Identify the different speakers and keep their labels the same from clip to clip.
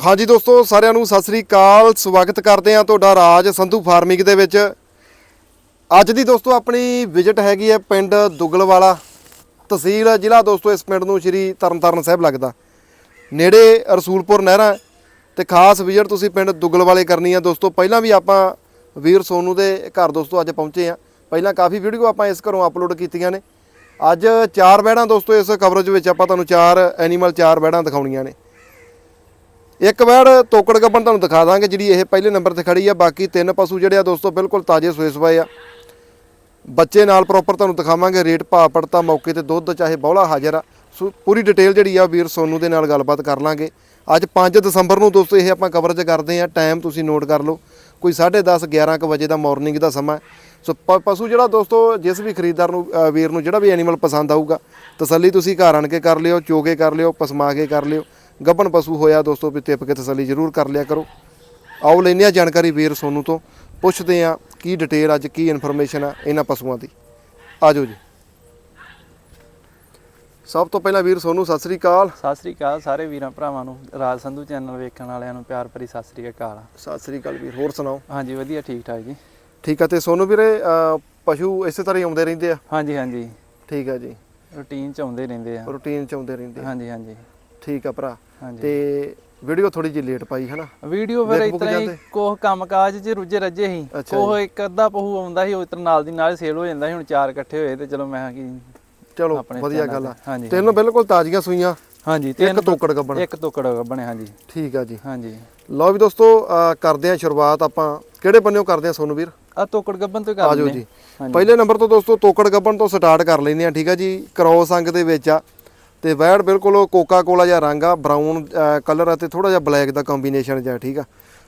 Speaker 1: ਹਾਂਜੀ ਦੋਸਤੋ, ਸਾਰਿਆਂ ਨੂੰ ਸਤਿ ਸ੍ਰੀ ਅਕਾਲ। ਸਵਾਗਤ ਕਰਦੇ ਹਾਂ ਤੁਹਾਡਾ ਰਾਜ ਸੰਧੂ ਫਾਰਮਿੰਗ ਦੇ ਵਿੱਚ। ਅੱਜ ਦੀ ਦੋਸਤੋ, ਆਪਣੀ ਵਿਜ਼ਿਟ ਹੈਗੀ ਹੈ ਪਿੰਡ ਦੁੱਗਲਵਾਲਾ। ਤਹਿਸੀਲ ਜ਼ਿਲ੍ਹਾ ਦੋਸਤੋ, ਇਸ ਪਿੰਡ ਨੂੰ ਸ਼੍ਰੀ ਤਰਨਤਾਰਨ ਸਾਹਿਬ ਲੱਗਦਾ। ਨੇੜੇ ਰਸੂਲਪੁਰ ਨਹਿਰਾਂ ਤੇ ਖਾਸ ਵਿਜ਼ਿਟ ਤੁਸੀਂ ਪਿੰਡ ਦੁੱਗਲਵਾਲੇ ਕਰਨੀ ਆ ਦੋਸਤੋ, ਪਹਿਲਾਂ ਵੀ ਆਪਾਂ ਵੀਰ ਸੋਨੂ ਦੇ ਘਰ ਦੋਸਤੋ, ਅੱਜ ਪਹੁੰਚੇ ਆ ਪਹਿਲਾਂ ਕਾਫੀ ਵੀਡੀਓ ਆਪਾਂ ਇਸ ਘਰੋਂ ਅਪਲੋਡ ਕੀਤੀਆਂ ਨੇ। ਅੱਜ ਚਾਰ ਬੈੜਾਂ ਦੋਸਤੋ, ਇਸ ਕਵਰੇਜ ਵਿੱਚ ਆਪਾਂ ਤੁਹਾਨੂੰ ਚਾਰ ਐਨੀਮਲ ਚਾਰ ਬੈੜਾਂ ਦਿਖਾਉਣੀਆਂ ਨੇ। ਇੱਕ ਵੈੜ ਤੋਕੜ ਗੱਬਣ ਤੁਹਾਨੂੰ ਦਿਖਾ ਦਾਂਗੇ, ਜਿਹੜੀ ਇਹ ਪਹਿਲੇ ਨੰਬਰ ਤੇ ਖੜੀ ਆ। ਬਾਕੀ ਤਿੰਨ ਪਸ਼ੂ ਜਿਹੜੇ ਆ ਦੋਸਤੋ, ਬਿਲਕੁਲ ਤਾਜ਼ੇ ਸੋਏ ਸਵਾਏ ਆ। ਬੱਚੇ ਨਾਲ ਪ੍ਰੋਪਰ ਤੁਹਾਨੂੰ ਦਿਖਾਵਾਂਗੇ, ਰੇਟ, ਭਾਅ, ਪੜਤਾ, ਮੌਕੇ ਤੇ ਦੁੱਧ, ਚਾਹੇ ਬੌਲਾ ਹਾਜ਼ਰ ਆ। ਸੋ ਪੂਰੀ ਡਿਟੇਲ ਜਿਹੜੀ ਆ ਵੀਰ ਸੋਨੂ ਦੇ ਨਾਲ ਗੱਲਬਾਤ ਕਰ ਲਾਂਗੇ। ਅੱਜ 5 ਦਸੰਬਰ ਨੂੰ ਦੋਸਤੋ, ਇਹ ਆਪਾਂ ਕਵਰੇਜ ਕਰਦੇ ਆ। ਟਾਈਮ ਤੁਸੀਂ ਨੋਟ ਕਰ ਲਓ। ਕੋਈ 10:30 11 ਕੁ ਵਜੇ ਦਾ ਮਾਰਨਿੰਗ ਦਾ ਸਮਾਂ ਸੋ ਪਸ਼ੂ ਜਿਹੜਾ ਦੋਸਤੋ, ਜਿਸ ਵੀ ਖਰੀਦਦਾਰ ਨੂੰ ਵੀਰ ਨੂੰ ਜਿਹੜਾ ਵੀ ਐਨੀਮਲ ਪਸੰਦ ਆਊਗਾ, ਤਸੱਲੀ ਤੁਸੀਂ ਘਰ ਆਣ ਕੇ ਕਰ ਲਿਓ, ਚੋਗੇ ਕਰ ਲਿਓ, ਪਸਮਾ ਕੇ ਕਰ ਲਿਓ। ਗੱਭਣ ਪਸ਼ੂ ਹੋਇਆ ਦੋਸਤੋ ਵੀ ਕੇ ਤਸੱਲੀ ਜ਼ਰੂਰ ਕਰ ਲਿਆ ਕਰੋ। ਆਓ ਲੈਂਦੇ ਹਾਂ ਜਾਣਕਾਰੀ ਵੀਰ ਸੋਨੂ ਤੋਂ। ਪੁੱਛਦੇ ਆ ਕੀ ਡਿਟੇਲ ਅੱਜ ਕੀ ਇਨਫੋਰਮੇਸ਼ਨ ਆ ਇਹਨਾਂ ਪਸ਼ੂਆਂ ਦੀ। ਆਜੋ ਜੀ। ਸਭ ਤੋਂ ਪਹਿਲਾਂ ਵੀਰ ਸੋਨੂ ਸਤਿ ਸ੍ਰੀ ਅਕਾਲ।
Speaker 2: ਸਤਿ ਸ੍ਰੀ ਅਕਾਲ ਸਾਰੇ ਵੀਰਾਂ ਭਰਾਵਾਂ ਨੂੰ ਰਾਜ ਸੰਧੂ ਚੈਨਲ ਵੇਖਣ ਵਾਲਿਆਂ ਨੂੰ ਪਿਆਰ ਭਰੀ ਸਤਿ ਸ੍ਰੀ ਅਕਾਲ।
Speaker 1: ਸਤਿ ਸ੍ਰੀ ਅਕਾਲ ਵੀਰ ਹੋਰ ਸੁਣਾਓ?
Speaker 2: ਹਾਂਜੀ ਵਧੀਆ ਠੀਕ ਠਾਕ ਜੀ।
Speaker 1: ਠੀਕ ਆ ਤੇ ਸੋਨੂ ਵੀਰੇ ਪਸ਼ੂ ਇਸੇ ਤਰ੍ਹਾਂ ਹੀ ਆਉਂਦੇ ਰਹਿੰਦੇ ਆ?
Speaker 2: ਹਾਂਜੀ ਹਾਂਜੀ।
Speaker 1: ਠੀਕ ਆ ਜੀ।
Speaker 2: ਰੂਟੀਨ ਚ ਆਉਂਦੇ ਰਹਿੰਦੇ ਆ।
Speaker 1: ਰੂਟੀਨ ਚ ਆਉਂਦੇ ਰਹਿੰਦੇ ਆ।
Speaker 2: ਹਾਂਜੀ ਹਾਂਜੀ।
Speaker 1: ਠੀਕ ਆ ਭਰਾ। ਤੇ ਵੀਡੀਓ ਥੋੜੀ ਜਿਹੀ ਲੇਟ ਪਾਈ ਹਨਾ?
Speaker 2: ਵੀਡੀਓ ਫਿਰ ਇਤਨਾ ਹੀ? ਕੋਹ ਕੰਮਕਾਜ 'ਚ ਰੁੱਝੇ ਰੱਜੇ ਸੀ। ਕੋਹ ਇੱਕ ਅੱਧਾ ਪਹੂ ਆਉਂਦਾ ਸੀ ਉਹ ਇਤਨਾ ਨਾਲ ਦੀ ਨਾਲ ਸੇਲ ਹੋ ਜਾਂਦਾ ਸੀ ਹੁਣ ਚਾਰ ਇਕੱਠੇ ਹੋਏ ਤੇ ਚਲੋ ਮੈਂ ਕਿ
Speaker 1: ਚਲੋ ਵਧੀਆ ਗੱਲ ਆ। ਤੈਨੂੰ ਬਿਲਕੁਲ ਤਾਜ਼ੀਆਂ ਸੂਈਆਂ।
Speaker 2: ਹਾਂਜੀ
Speaker 1: ਇੱਕ ਤੋਕੜ ਗੱਬਣ।
Speaker 2: ਇੱਕ ਤੋਕੜ ਬਣੇ ਹਾਂਜੀ।
Speaker 1: ਠੀਕ ਆ ਜੀ।
Speaker 2: ਹਾਂਜੀ।
Speaker 1: ਲਓ ਵੀ ਦੋਸਤੋ ਕਰਦੇ ਆ ਸ਼ੁਰੂਆਤ ਆਪਾਂ। ਕਿਹੜੇ ਬੰਨਿਓ ਕਰਦੇ ਆ ਸੋਨੂ ਵੀਰ?
Speaker 2: ਆ ਤੋਕੜ ਗੱਬਨ ਤੋਂ ਹੀ ਕਰ
Speaker 1: ਆਜੋ ਜੀ। ਪਹਿਲੇ ਨੰਬਰ ਤੋਂ ਦੋਸਤੋ ਤੋਕੜ ਗੱਬਣ ਤੋਂ ਸਟਾਰਟ ਕਰ ਲੈਂਦੇ ਆ ਠੀਕ ਆ ਜੀ? ਕ੍ਰੋਸ ਅੰਗ ਦੇ ਵਿੱਚ ਆ। ਤੇ ਵੈੜ ਬਿਲਕੁਲ ਕੋਕਾ ਕੋਲਾ ਜਿਹਾ ਰੰਗ ਆ ਬਰਾਊਨ ਕਲਰ ਆ ਤੇ ਥੋੜਾ ਜਿਹਾ ਬਲੈਕ ਦਾ ਕੰਬੀਨੇਸ਼ਨ ਜਿਹਾ ਠੀਕ ਆ।